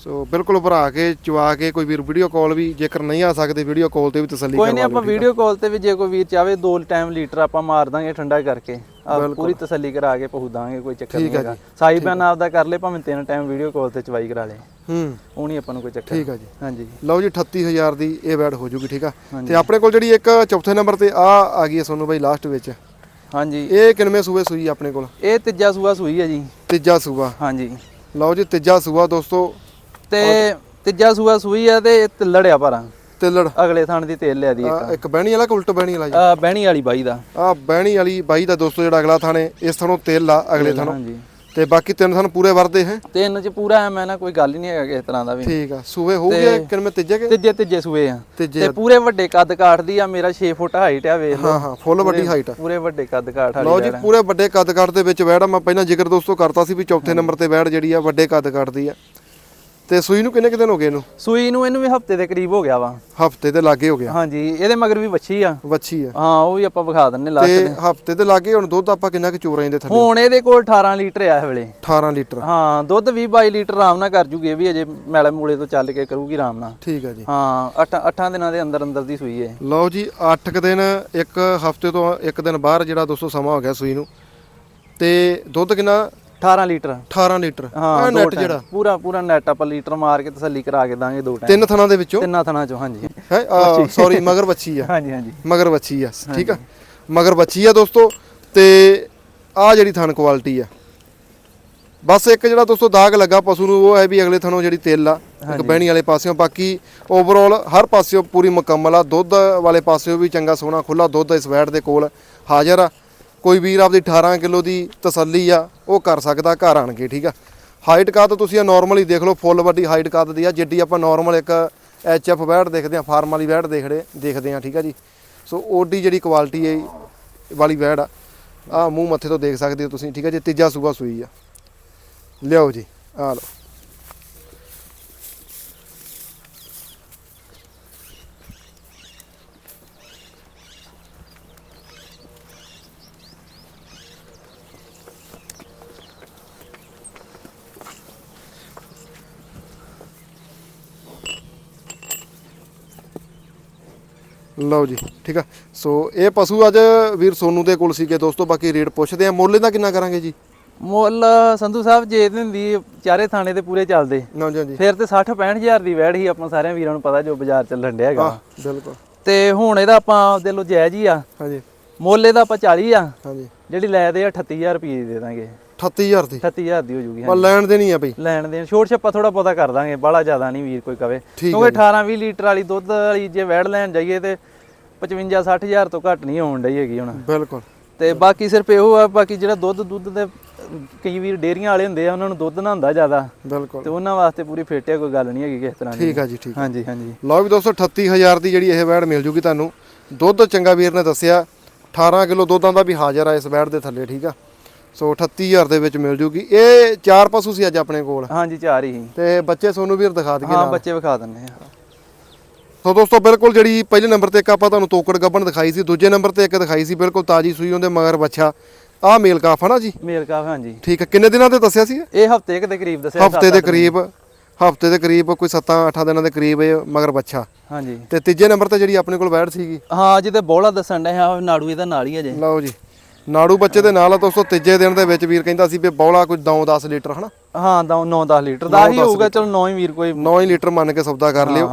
Speaker 1: ਸੋ ਬਿਲਕੁਲ ਭਰਾ ਕੇ ਚਵਾ ਕੇ ਕੋਈ ਵੀਰ ਵੀਡੀਓ ਕਾਲ ਵੀ ਜੇਕਰ ਨਹੀਂ ਆ ਸਕਦੇ ਵੀਡੀਓ ਕਾਲ ਤੇ ਵੀ ਤਸੱਲੀ
Speaker 2: ਕੋਈ ਨਹੀਂ
Speaker 1: ਕਰਵਾ
Speaker 2: ਆਪਾਂ ਵੀਡੀਓ ਕਾਲ ਤੇ। ਵੀ ਜੇ ਕੋਈ ਵੀਰ ਚਾਵੇ ਦੋ ਟਾਈਮ ਲੀਟਰ ਆਪਾਂ ਮਾਰ ਦਾਂਗੇ ਠੰਡਾ ਕਰਕੇ। ਪੂਰੀ ਤਸੱਲੀ ਕਰਾ ਕੇ ਪਹੁੰਚ ਦਾਂਗੇ ਕੋਈ ਚੱਕਰ ਨਹੀਂ ਹੈਗਾ। ਸਾਈ ਬਿਆਨ ਆਪਦਾ ਕਰ ਲੈ ਭਾਵੇਂ ਤਿੰਨ ਟਾਈਮ ਵੀਡੀਓ ਕਾਲ ਤੇ ਚਵਾਈ ਕਰਾ ਲੇ।
Speaker 1: ਹੂੰ।
Speaker 2: ਉਹ ਨਹੀਂ ਆਪਾਂ ਨੂੰ ਕੋਈ ਚੱਕਰ
Speaker 1: ਠੀਕ ਆ ਜੀ।
Speaker 2: ਹਾਂਜੀ।
Speaker 1: ਲਓ ਜੀ 38000 ਦੀ ਇਹ ਬੈਡ ਹੋ ਜੂਗੀ ਠੀਕ ਆ? ਤੇ ਆਪਣੇ ਕੋਲ ਜਿਹੜੀ ਇੱਕ ਚੌਥੇ ਨੰਬਰ ਤੇ ਆ ਆ ਗਈ ਹੈ ਸੋਨੂ ਬਾਈ ਲਾਸਟ ਵਿੱਚ।
Speaker 2: ਹਾਂਜੀ।
Speaker 1: ਇਹ ਕਿੰਨਵੇਂ ਸੂਏ ਸੂਈ ਆਪਣੇ ਕੋਲ?
Speaker 2: ਇਹ ਤੀਜਾ ਸੂਆ ਸੂਈ ਹੈ ਜੀ।
Speaker 1: ਤੀਜਾ ਸੂਆ।
Speaker 2: ਹਾਂਜੀ।
Speaker 1: ਲਓ ਜੀ ਤੀਜਾ ਸੂਆ ਦੋਸਤੋ
Speaker 2: ਤੇ ਤੀਜਾ ਸੂਆ ਸੂਈ ਆ ਤੇ ਇਹ ਤਿੱਲੜਿਆ ਭਰਾ।
Speaker 1: ਤਿੱਲੜ
Speaker 2: ਅਗਲੇ ਥਾਣ ਦੀ ਤੇਲ ਲਿਆ ਦੀ ਇੱਕ।
Speaker 1: ਬਹਿਣੀ ਵਾਲਾ ਕਿ ਉਲਟ ਬਹਿਣੀ ਵਾਲਾ ਜੀ?
Speaker 2: ਆ ਬਹਿਣੀ ਵਾਲੀ ਬਾਈ ਦਾ।
Speaker 1: ਆ ਬਹਿਣੀ ਵਾਲੀ ਬਾਈ ਦਾ ਦੋਸਤੋ ਜਿਹੜਾ ਅਗਲਾ ਥਾਣੇ ਇਸ ਥਾਣੋਂ ਤੇਲ ਆ ਅਗਲੇ ਥਾਣੋਂ
Speaker 2: ਹਾਂਜੀ।
Speaker 1: ਤੇ ਬਾਕੀ ਤਿੰਨ ਥਾਣ ਪੂਰੇ ਵਰਦੇ ਹੈ?
Speaker 2: ਤਿੰਨ ਚ ਪੂਰਾ ਐ ਮੈਂ ਨਾ ਕੋਈ ਗੱਲ ਹੀ ਨਹੀਂ ਹੈਗਾ ਕਿਸੇ ਤਰ੍ਹਾਂ ਦਾ ਵੀ।
Speaker 1: ਠੀਕ ਆ ਸੂਏ ਹੋ ਗਏ ਕਿੰਨੇ ਤੀਜੇ ਕੇ?
Speaker 2: ਤੀਜੇ ਤੀਜੇ ਸੂਏ ਆ। ਤੇ ਪੂਰੇ ਵੱਡੇ ਕੱਦ ਕਾਠ ਦੀ ਆ ਮੇਰਾ 6 ਫੁੱਟ ਹਾਈਟ ਆ ਵੇਖ ਲਓ।
Speaker 1: ਹਾਂ ਹਾਂ ਫੁੱਲ ਵੱਡੀ ਹਾਈਟ ਆ।
Speaker 2: ਪੂਰੇ ਵੱਡੇ ਕੱਦ ਕਾਠ ਵਾਲੀ
Speaker 1: ਲਓ ਜੀ ਪੂਰੇ ਵੱਡੇ ਕੱਦ ਕੱਟ ਦੇ ਵਿੱਚ ਆ। ਮੈਂ ਪਹਿਲਾਂ ਜ਼ਿਕਰ ਦੋਸਤੋ ਕਰਤਾ ਸੀ ਵੀ ਚੌਥੇ ਨੰਬਰ ਤੇ ਵੈੜ ਜਿਹੜੀ ਆ ਵੱਡੇ ਕੱਦ ਕੱਟਦੀ ਆ। ਤੇ ਸੂਈ ਨੂੰ ਕਿੰਨੇ ਕੁ ਦਿਨ ਹੋ ਗਏ ਇਹਨੂੰ?
Speaker 2: ਸੂਈ ਨੂੰ ਇਹਨੂੰ ਵੀ ਹਫ਼ਤੇ ਦੇ ਕਰੀਬ ਹੋ ਗਿਆ ਵਾ।
Speaker 1: ਹਫ਼ਤੇ ਦੇ ਲਾਗੇ ਹੋ ਗਿਆ।
Speaker 2: ਹਾਂਜੀ ਇਹਦੇ ਮਗਰ ਵੀ ਵੱਛੀ ਆ।
Speaker 1: ਵੱਛੀ ਆ।
Speaker 2: ਹਾਂ ਉਹ ਵੀ ਆਪਾਂ ਵਿਖਾ ਦਿੰਨੇ ਲਾਸਟ
Speaker 1: ਤੇ ਹਫ਼ਤੇ ਦੇ ਲਾਗੇ ਹੁਣ ਦੁੱਧ ਆਪਾਂ ਕਿੰਨਾ ਕੁ ਚੋਰਾਂ ਦੇ ਥੱਲੇ?
Speaker 2: ਹੁਣ ਇਹਦੇ ਕੋਲ 18 ਲੀਟਰ ਆ ਇਸ ਵੇਲੇ।
Speaker 1: 18 ਲੀਟਰ।
Speaker 2: ਹਾਂ ਦੁੱਧ 20 22 ਲੀਟਰ ਆਰਾਮ ਨਾਲ ਕਰ ਜੂਗੀ ਇਹ ਵੀ ਅਜੇ ਮੈਲੇ ਮੂਲੇ ਤੋਂ ਚੱਲ ਕੇ ਕਰੂਗੀ ਆਰਾਮ ਨਾਲ।
Speaker 1: ਠੀਕ ਆ ਜੀ।
Speaker 2: ਹਾਂ 8 8 ਦਿਨਾਂ ਦੇ ਅੰਦਰ ਅੰਦਰ ਦੀ ਸੂਈ ਹੈ
Speaker 1: ਲਓ ਜੀ 8 ਦਿਨ ਇੱਕ ਹਫ਼ਤੇ ਤੋਂ ਇੱਕ ਦਿਨ ਬਾਹਰ ਜਿਹੜਾ ਦੋਸਤੋ ਸਮਾਂ ਹੋ ਗਿਆ ਸੂਈ ਨੂੰ। ਤੇ ਦੁੱਧ ਕਿੰਨਾ
Speaker 2: 18 ਲੀਟਰ।
Speaker 1: 18 ਲੀਟਰ।
Speaker 2: ਹਾਂ ਦੋ
Speaker 1: ਨੈਟ
Speaker 2: ਟਾਈਮ।
Speaker 1: ਜਿਹੜਾ।
Speaker 2: ਪੂਰਾ ਪੂਰਾ ਨੈਟ ਆਪਾਂ ਲੀਟਰ ਮਾਰ ਕੇ ਤਸੱਲੀ ਕਰਾ ਕੇ ਦਾਂਗੇ ਦੋ ਟਾਈਮ।
Speaker 1: ਤਿੰਨ ਥਣਾਂ ਦੇ ਵਿੱਚੋਂ?
Speaker 2: ਤਿੰਨਾਂ ਥਣਾ ਚੋਂ ਹਾਂਜੀ।
Speaker 1: ਹੈ? ਸੌਰੀ ਮਗਰ ਬੱਚੀ ਆ।
Speaker 2: ਹਾਂਜੀ ਹਾਂਜੀ।
Speaker 1: ਮਗਰ ਬੱਚੀ ਆ। ਠੀਕ ਆ? ਮਗਰ ਬੱਚੀ ਆ ਦੋਸਤੋ ਤੇ ਆ ਜਿਹੜੀ ਥਣ ਕੁਆਲਿਟੀ ਆ। ਬਸ ਇੱਕ ਜਿਹੜਾ ਦੋਸਤੋ ਦਾਗ ਲੱਗਾ ਪਸ਼ੂ ਨੂੰ ਉਹ ਹੈ ਵੀ ਅਗਲੇ ਥਣੋਂ ਜਿਹੜੀ ਤਿਲ ਆ ਇੱਕ ਬਹਿਣੀ ਵਾਲੇ ਪਾਸਿਓਂ। ਬਾਕੀ ਓਵਰਆਲ ਹਰ ਪਾਸਿਓਂ ਪੂਰੀ ਮੁਕੰਮਲ ਆ। ਦੁੱਧ ਵਾਲੇ ਪਾਸਿਓਂ ਵੀ ਚੰਗਾ ਸੋਹਣਾ ਖੁੱਲਾ ਦੁੱਧ ਇਸ ਵੈਟ ਦੇ ਕੋਲ ਹਾਜ਼ਰ ਆ। ਕੋਈ ਵੀਰ ਆਪਦੀ 18 ਕਿਲੋ ਦੀ ਤਸੱਲੀ ਆ, ਉਹ ਕਰ ਸਕਦਾ ਘਰ ਆਣ ਕੇ, ਠੀਕ ਆ? ਹਾਈਟ ਕੱਦ ਤੁਸੀਂ ਆ ਨਾਰਮਲ ਹੀ ਦੇਖ ਲਓ ਫੁੱਲ ਵੱਡੀ ਹਾਈਟ ਕੱਦ ਦੀ ਆ, ਜਿੱਡੀ ਆਪਾਂ ਨਾਰਮਲ ਇੱਕ ਐਚ ਐਫ ਬੈਟ ਦੇਖਦੇ ਆ ਫਾਰਮ ਵਾਲੀ ਬੈਟ ਦੇਖਦੇ ਦੇਖਦੇ ਆ, ਠੀਕ ਆ ਜੀ? ਸੋ ਓਡੀ ਜਿਹੜੀ ਕੁਆਲਿਟੀ ਹੈ ਵਾਲੀ ਬੈਟ ਆ। ਆ ਮੂੰਹ ਮੱਥੇ ਤੋਂ ਦੇਖ ਸਕਦੇ ਹੋ ਤੁਸੀਂ, ਠੀਕ ਆ ਜੀ? ਤੀਜਾ ਸੂਬਾ ਸੂਈ ਆ। ਲਿਆਓ ਜੀ ਆ ਲਓ। ਲਓ ਜੀ ਠੀਕ ਆ। ਸੋ ਇਹ ਪਸ਼ੂ ਅੱਜ ਵੀਰ ਸੋਨੂ ਦੇ ਕੋਲ ਸੀਗੇ ਦੋਸਤੋ ਬਾਕੀ ਰੇਟ ਪੁੱਛਦੇ ਆ ਮੁੱਲ ਇਹਦਾ ਕਿੰਨਾ ਕਰਾਂਗੇ ਜੀ?
Speaker 2: ਮੁੱਲ ਸੰਧੂ ਸਾਹਿਬ ਜੇ ਹੁੰਦੀ ਚਾਰੇ ਥਾਣੇ ਤੇ ਪੂਰੇ ਚੱਲਦੇ।
Speaker 1: ਹਾਂਜੀ
Speaker 2: ਫਿਰ ਤੇ 60 65000 ਦੀ ਵੈੜ ਹੀ ਆਪਾਂ ਸਾਰਿਆਂ ਵੀਰਾਂ ਨੂੰ ਪਤਾ ਜੋ ਬਾਜ਼ਾਰ ਚੱਲਣ ਡਿਆ ਹੈਗਾ।
Speaker 1: ਹਾਂ ਬਿਲਕੁਲ।
Speaker 2: ਤੇ ਹੁਣ ਇਹਦਾ ਆਪਾਂ ਆਪਦੇ ਲੋ ਜਾਇਜ਼ ਹੀ ਆ।
Speaker 1: ਹਾਂਜੀ।
Speaker 2: ਮੁੱਲ ਇਹਦਾ ਆਪਾਂ 40 ਆ।
Speaker 1: ਹਾਂਜੀ।
Speaker 2: ਜਿਹੜੀ ਲੈ ਦੇ ਆ 38000 ਰੁਪਏ ਦੀ ਦੇ ਦਾਂਗੇ।
Speaker 1: 38000 ਦੀ?
Speaker 2: 38000 ਦੀ ਹੋ ਜੂਗੀ
Speaker 1: ਪਰ ਲੈਣ ਦੇਣੀ ਆ ਬਈ।
Speaker 2: ਲੈਣ ਦੇਣ ਛੋਟ ਛੱਪਾ ਥੋੜਾ ਬਹੁਤਾ ਕਰ ਦਾਂਗੇ ਬਾਹਲਾ ਜ਼ਿਆਦਾ ਨਹੀਂ ਵੀਰ ਕੋਈ ਕਵੇ। ਕਿਉਂਕਿ 18 20 ਲੀਟਰ ਵਾਲੀ ਦੁੱਧ ਵਾਲੀ ਜੇ ਵੈੜ ਲੈਣ ਜਾਈਏ ਤੇ 55 60000 ਤੋਂ ਘੱਟ ਨਹੀਂ ਹੋਣ ਡਈ ਹੈਗੀ ਹੁਣ।
Speaker 1: ਬਿਲਕੁਲ।
Speaker 2: ਤੇ ਬਾਕੀ ਸਿਰਫ ਇਹੋ ਆ ਬਾਕੀ ਜਿਹੜਾ ਦੁੱਧ ਦੁੱਧ ਦੇ ਕਈ ਵੀਰ ਡੇਰੀਆਂ ਵਾਲੇ ਹੁੰਦੇ ਆ ਉਹਨਾਂ ਨੂੰ ਦੁੱਧ ਨਾ ਹੁੰਦਾ ਜ਼ਿਆਦਾ।
Speaker 1: ਬਿਲਕੁਲ।
Speaker 2: ਤੇ ਉਹਨਾਂ ਵਾਸਤੇ ਪੂਰੀ ਫਿੱਟ ਹੈ ਕੋਈ ਗੱਲ ਨਹੀਂ ਹੈਗੀ ਕਿਸੇ ਤਰ੍ਹਾਂ ਦੀ।
Speaker 1: ਠੀਕ ਆ ਜੀ ਠੀਕ
Speaker 2: ਹਾਂਜੀ ਹਾਂਜੀ।
Speaker 1: ਲਓ ਵੀ ਦੋਸਤੋ 38000 ਦੀ ਜਿਹੜੀ ਇਹ ਵੈੜ ਮਿਲ ਜੂਗੀ ਤੁਹਾਨੂੰ। ਦੁੱਧ ਚੰਗਾ ਵੀਰ ਨੇ ਦੱਸਿਆ 18 ਕਿਲੋ ਦੁੱਧਾਂ ਦਾ ਵੀ ਹਾਜ਼ਰ ਆ ਇਸ ਵੈੜ ਦੇ ਥੱਲੇ ਠੀਕ ਆ? ਸੋ 38000 ਦੇ ਵਿੱਚ ਮਿਲ ਜੂਗੀ। ਇਹ ਚਾਰ ਪਸ਼ੂ ਸੀ ਅੱਜ ਆਪਣੇ ਕੋਲ।
Speaker 2: ਹਾਂਜੀ ਚਾਰ ਹੀ।
Speaker 1: ਤੇ ਬੱਚੇ ਸੋਨੂੰ ਵੀਰ ਦਿਖਾ ਦਈਏ
Speaker 2: ਹਾਂ ਬੱਚੇ ਵਿਖਾ ਦਿੰਨੇ ਆ।
Speaker 1: ਸੋ ਦੋਸਤੋ ਬਿਲਕੁਲ ਜਿਹੜੀ ਪਹਿਲੇ ਨੰਬਰ ਤੇ ਇੱਕ ਆਪਾਂ ਤੁਹਾਨੂੰ ਤੋਕੜ ਗੱਬਣ ਦਿਖਾਈ ਸੀ ਦੂਜੇ ਨੰਬਰ ਤੇ ਇੱਕ ਦਿਖਾਈ ਸੀ ਬਿਲਕੁਲ ਤਾਜੀ ਸੂਈ ਉਹਦੇ ਮਗਰ ਬੱਚਾ ਆਹ ਮੇਲ ਕਾਫ ਆ ਨਾ ਜੀ?
Speaker 2: ਮੇਲ ਕਾਫ ਹਾਂਜੀ।
Speaker 1: ਠੀਕ ਹੈ ਕਿੰਨੇ ਦਿਨਾਂ ਤੇ ਦੱਸਿਆ ਸੀ
Speaker 2: ਇਹ? ਹਫ਼ਤੇ ਦੇ ਕਰੀਬ ਦੱਸਿਆ
Speaker 1: ਹਫ਼ਤੇ ਦੇ ਕਰੀਬ ਹਫ਼ਤੇ ਦੇ ਕਰੀਬ ਕੋਈ 7-8 ਦਿਨਾਂ ਦੇ ਕਰੀਬ ਇਹ ਮਗਰ ਬੱਚਾ
Speaker 2: ਹਾਂਜੀ।
Speaker 1: ਤੇ ਤੀਜੇ ਨੰਬਰ ਤੇ ਜਿਹੜੀ ਆਪਣੇ ਕੋਲ ਵੈੜ ਸੀਗੀ?
Speaker 2: ਹਾਂ ਜਿਹਦੇ ਬੋਲਾ ਦੱਸਣ ਡਿਆ ਆ ਨਾੜੂ ਇਹਦਾ ਨਾਲ ਹੀ ਅਜੇ।
Speaker 1: ਲਓ ਜੀ। ਨਾੜੂ ਬੱਚੇ ਦੇ ਨਾਲ ਆ ਦੋਸਤੋ ਤੀਜੇ ਦਿਨ ਦੇ ਵਿੱਚ ਵੀਰ ਕਹਿੰਦਾ ਸੀ ਵੀ ਬੌਲਾ ਕੋਈ 9-10 ਲੀਟਰ ਹਨਾ?
Speaker 2: ਹਾਂ ਦਾ 9-10 ਲੀਟਰ। ਦਾ ਹੀ ਹੋਊਗਾ ਚਲੋ 9 ਹੀ ਵੀਰ ਕੋਈ
Speaker 1: 9 ਹੀ ਲੀਟਰ ਮੰਨ ਕੇ ਸੌਦਾ ਕਰ ਲਿਓ।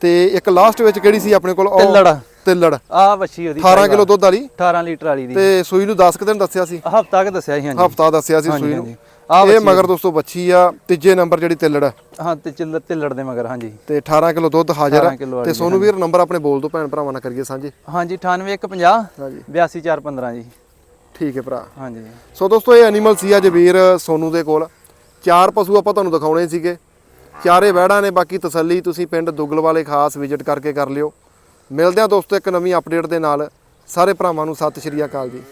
Speaker 1: ਤੇ ਇੱਕ ਲਾਸਟ ਵਿੱਚ ਕਿਹੜੀ ਸੀ ਆਪਣੇ ਕੋਲ?
Speaker 2: ਤਿੱਲੜ।
Speaker 1: ਤਿੱਲੜ।
Speaker 2: ਆ ਵੱਛੀ ਉਹਦੀ
Speaker 1: 18 ਕਿਲੋ ਦੁੱਧ ਵਾਲੀ।
Speaker 2: 18 ਲੀਟਰ ਵਾਲੀ ਦੀ।
Speaker 1: ਤੇ ਸੂਈ ਨੂੰ 10 ਕੁ ਦਿਨ ਦੱਸਿਆ ਸੀ?
Speaker 2: ਹਫਤਾ ਕ ਦੱਸਿਆ ਸੀ ਹਾਂਜੀ।
Speaker 1: ਹਫਤਾ ਦੱਸਿਆ ਸੀ ਸੂਈ ਨੂੰ। ਇਹ ਮਗਰ ਦੋਸਤੋ ਬੱਚੀ ਆ ਤੀਜੇ ਨੰਬਰ ਜਿਹੜੀ ਤਿੱਲੜ
Speaker 2: ਹਾਂ ਤੇ ਚਿੱਲਰ ਤਿੱਲੜ ਦੇ ਮਗਰ ਹਾਂਜੀ।
Speaker 1: ਤੇ 18 ਕਿਲੋ ਦੁੱਧ ਹਾਜ਼ਰ ਆ।
Speaker 2: 18 ਕਿਲੋ
Speaker 1: ਤੇ ਸੋਨੂੰ ਵੀਰ ਨੰਬਰ ਆਪਣੇ ਬੋਲ ਦੋ ਭੈਣ ਭਰਾਵਾਂ ਨਾਲ ਕਰੀਏ ਸਾਂਝੇ।
Speaker 2: ਹਾਂਜੀ 98150
Speaker 1: ਹਾਂਜੀ।
Speaker 2: 82415 ਜੀ।
Speaker 1: ਠੀਕ ਹੈ ਭਰਾ।
Speaker 2: ਹਾਂਜੀ।
Speaker 1: ਸੋ ਦੋਸਤੋ ਇਹ ਐਨੀਮਲ ਸੀ ਅੱਜ ਵੀਰ ਸੋਨੂ ਦੇ ਕੋਲ। ਚਾਰ ਪਸ਼ੂ ਆਪਾਂ ਤੁਹਾਨੂੰ ਦਿਖਾਉਣੇ ਸੀਗੇ। ਚਾਰੇ ਵਹਿੜਾਂ ਨੇ ਬਾਕੀ ਤਸੱਲੀ ਤੁਸੀਂ ਪਿੰਡ ਦੁੱਗਲ ਵਾਲੇ ਖਾਸ ਵਿਜ਼ਿਟ ਕਰਕੇ ਕਰ ਲਿਓ। ਮਿਲਦੇ ਹਾਂ ਦੋਸਤੋ ਇੱਕ ਨਵੀਂ ਅਪਡੇਟ ਦੇ ਨਾਲ। ਸਾਰੇ ਭਰਾਵਾਂ ਨੂੰ ਸਤਿ ਸ਼੍ਰੀ ਅਕਾਲ ਜੀ।